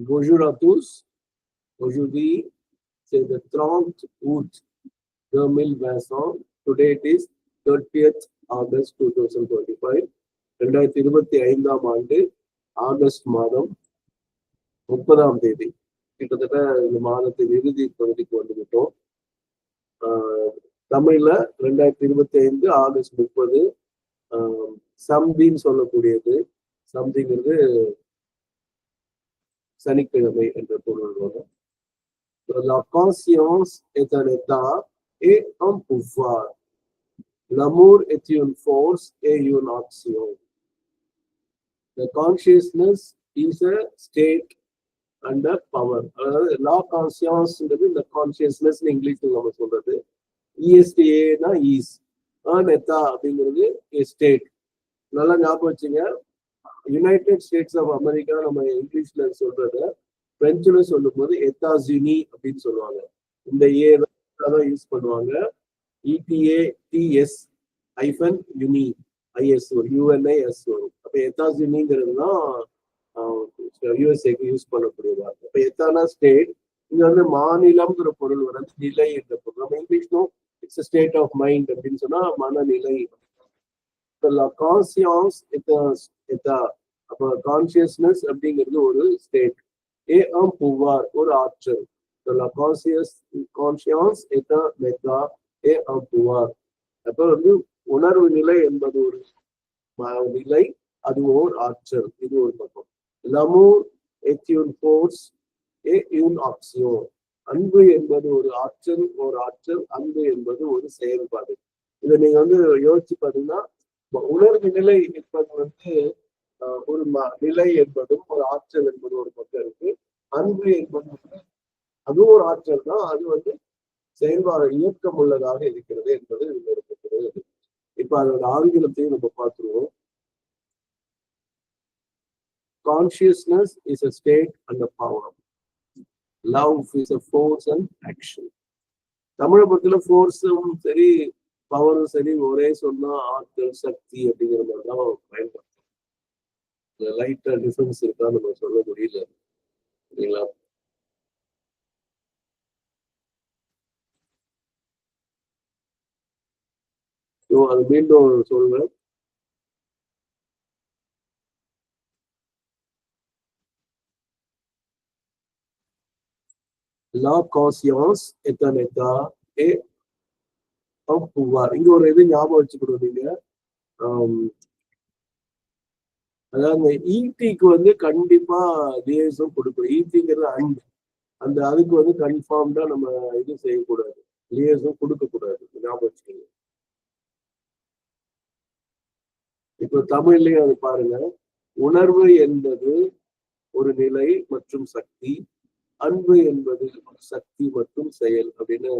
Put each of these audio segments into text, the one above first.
Bonjour à tous. Aujourd'hui, c'est le 30 août 2020. Today it is 30th August 2025. ரெண்டாயிரத்தி இருபத்தி ஐந்தாம் ஆண்டு ஆகஸ்ட் மாதம் முப்பதாம் தேதி கிட்டத்தட்ட இந்த மாதத்தின் இறுதி பகுதிக்கு வந்துவிட்டோம் தமிழில் தமிழ்ல ரெண்டாயிரத்தி இருபத்தி ஐந்து ஆகஸ்ட் முப்பது சம்தின்னு சொல்லக்கூடியது சம்திங்கிறது சனிக்கிழமை என்ற பொருள் La conscience est un état et un pouvoir. L'amour est une force et une action. The consciousness is a state and a power. அதாவது லா கான்சியன்ஸ்ன்றது இந்த கான்சியஸ்னஸ் இங்கிலீஷ்ல நம்ம சொல்றது இஎஸ்டிஏனா ஈஸ் நெத்தா அப்படிங்கிறது ஸ்டேட் நல்லா ஞாபகம் வச்சுங்க யுனைடெட் ஸ்டேட்ஸ் ஆஃப் அமெரிக்கா நம்ம இங்கிலீஷ்ல சொல்றத பிரெஞ்சுல சொல்லும் போது எத்தாசினி அப்படின்னு சொல்லுவாங்க. இந்த ஏ தான் யூஸ் பண்ணுவாங்க. இடிஏ டிஎஸ் ஐஃபன் யுனி ஐஎஸ் வரும் யூஎன்ஐஎஸ் வரும் அப்ப எத்தாசினிங்கிறது தான் யூஎஸ்ஏக்கு யூஸ் பண்ணக்கூடியதா வார்த்தை அப்ப எத்தானா ஸ்டேட் இங்க வந்து மாநிலம்ங்கிற பொருள் வராது நிலை என்ற பொருள். நம்ம இங்கிலீஷ்லும் இட்ஸ் ஸ்டேட் ஆஃப் மைண்ட் அப்படின்னு சொன்னா மனநிலை. கான்சியன்ஸ் அப்போ கான்சியஸ்னஸ் அப்படிங்கிறது ஒரு ஸ்டேட் ஏ ஆம் புவார் ஒரு ஆற்றல். கான்சியஸ் கான்சியன்ஸ் எத்தா மெத்தா ஏ ஆம் புவார். அப்ப வந்து உணர்வு நிலை என்பது ஒரு நிலை அது ஓர் ஆற்றல். இது ஒரு பக்கம். லமூர் எத்தியூன் ஃபோர்ஸ் ஏ யூன் ஆக்சியோ. அன்பு என்பது ஒரு ஆற்றல் ஒரு ஆற்றல் அன்பு என்பது ஒரு செயல்பாடு. இதை நீங்க வந்து யோசிச்சு பாத்தீங்கன்னா உணர்வு நிலை என்பது வந்து ஒரு நிலை என்பதும் ஒரு ஆற்றல் என்பது ஒரு பக்கம் இருக்கு. அன்பு என்பது வந்து அதுவும் ஒரு ஆற்றல் தான். அது வந்து செயல்பாடு இயக்கம் உள்ளதாக இருக்கிறது என்பது இன்னொரு இருக்கிறது இப்ப அதோட ஆங்கிலத்தையும் நம்ம பார்த்துருவோம். Consciousness is a state and a power love is a force and action தமிழை பொறுத்தல ஃபோர்ஸும் சரி பவரும் சரி ஒரே சொன்னா ஆற்றல் சக்தி அப்படிங்கிற மாதிரி தான் பயன்படுத்தும் லைட்டா டிஃபரன்ஸ் இருக்கா நம்ம சொல்ல முடியல. சரிங்களா? அது மீண்டும் சொல்றேன். La conscience est un état et Oh, un இங்க ஒரு இது ஞாபகம் வச்சுக்கணும் நீங்க அதாவது ஈட்டிக்கு வந்து கண்டிப்பா தேசம் கொடுக்கணும். ஈட்டிங்கிறது அண்ட் அந்த அதுக்கு வந்து கன்ஃபார்ம்டா நம்ம இது செய்யக்கூடாது. லியேசம் கொடுக்க கூடாது ஞாபகம் வச்சுக்கோங்க. இப்போ தமிழ்லயும் அது பாருங்க. உணர்வு என்பது ஒரு நிலை மற்றும் சக்தி. அன்பு என்பது சக்தி மற்றும் செயல் அப்படின்னு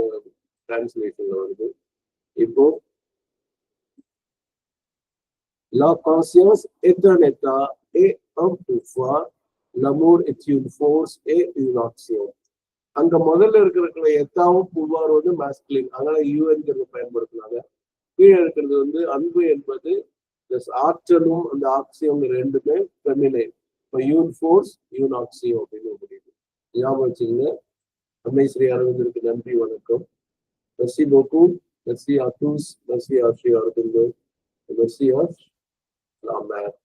டிரான்ஸ்லேஷன்ல வருது. இப்போ La conscience est un état et un pouvoir. L'amour est une force et une action. அங்க முதல்ல இருக்கிற எத்தாவும் புவார் வந்து மாஸ்கிலின் அதனால யூஎன்கிறது பயன்படுத்தினாங்க கீழே இருக்கிறது வந்து அன்பு என்பது ஆற்றலும் அந்த ஆக்சியம் ரெண்டுமே ஃபெமினைன் இப்போ யூன் ஃபோர்ஸ் யூன் ஆக்சியம் அப்படின்னு முடியுது ஞாபகம் வச்சுங்க அம்மை ஸ்ரீ அரவிந்தருக்கு நன்றி வணக்கம் let's see how twos, let's see how three are going to Aurobindo, let's see how Ram Math.